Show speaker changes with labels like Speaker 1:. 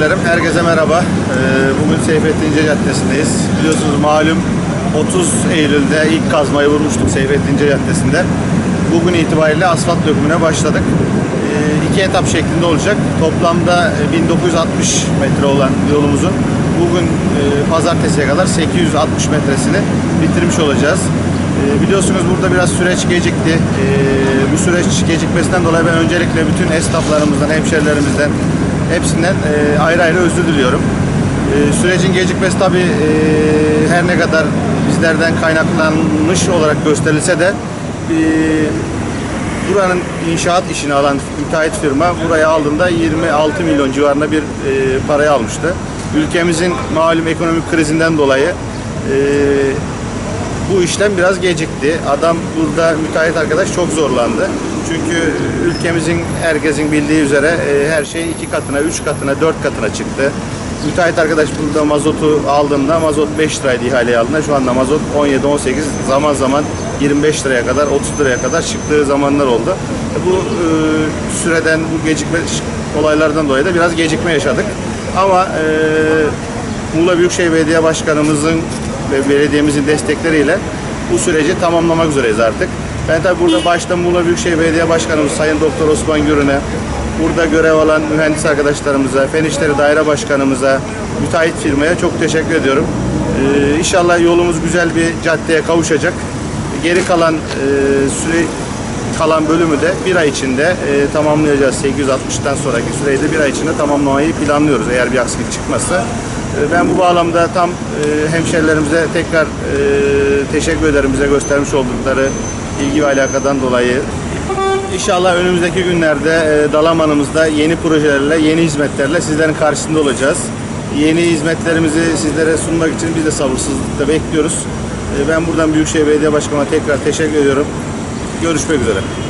Speaker 1: Herkese merhaba. Ee, Bugün Seyfettin İnce Caddesi'ndeyiz. Biliyorsunuz malum 30 Eylül'de ilk kazmayı vurmuştuk Seyfettin İnce Caddesi'nde. Bugün itibariyle asfalt dökümüne başladık. Ee, İki etap şeklinde olacak. Toplamda e, 1960 metre olan yolumuzun bugün e, pazartesiye kadar 860 metresini bitirmiş olacağız. Ee, Biliyorsunuz burada biraz süreç gecikti. Bu süreç gecikmesinden dolayı ben öncelikle bütün esnaflarımızdan, hemşerilerimizden hepsinden e, ayrı ayrı özür diliyorum. E, Sürecin gecikmesi tabii e, her ne kadar bizlerden kaynaklanmış olarak gösterilse de e, buranın inşaat işini alan müteahhit firma burayı aldığında 26 milyon civarında bir e, parayı almıştı. Ülkemizin malum ekonomik krizinden dolayı e, bu işlem biraz gecikti. Adam burada müteahhit arkadaş çok zorlandı. Çünkü ülkemizin herkesin bildiği üzere e, her şey iki katına, üç katına, dört katına çıktı. Müteahhit arkadaş burada mazotu aldığında mazot 5 liraydı ihaleye aldığında şu anda mazot 17-18 zaman zaman 25 liraya kadar 30 liraya kadar çıktığı zamanlar oldu. E, Bu e, süreden bu gecikme olaylardan dolayı da biraz gecikme yaşadık. Ama e, Muğla Büyükşehir Belediye Başkanımızın ve belediyemizin destekleriyle bu süreci tamamlamak üzereyiz artık. Ben tabi burada başta Muğla Büyükşehir Belediye Başkanımız Sayın Doktor Osman Gürün'e, burada görev alan mühendis arkadaşlarımıza, Fen İşleri Daire Başkanımıza, müteahhit firmaya çok teşekkür ediyorum. Ee, inşallah yolumuz güzel bir caddeye kavuşacak. Geri kalan e, süre kalan bölümü de bir ay içinde e, tamamlayacağız. 860'tan sonraki süreyi de bir ay içinde tamamlamayı planlıyoruz eğer bir aksilik çıkmazsa. E, ben bu bağlamda tam e, hemşerilerimize tekrar e, teşekkür ederim bize göstermiş oldukları ilgi ve alakadan dolayı. İnşallah önümüzdeki günlerde e, Dalaman'ımızda yeni projelerle, yeni hizmetlerle sizlerin karşısında olacağız. Yeni hizmetlerimizi sizlere sunmak için biz de sabırsızlıkla bekliyoruz. Ben buradan Büyükşehir Belediye Başkanı'na tekrar teşekkür ediyorum. Görüşmek üzere.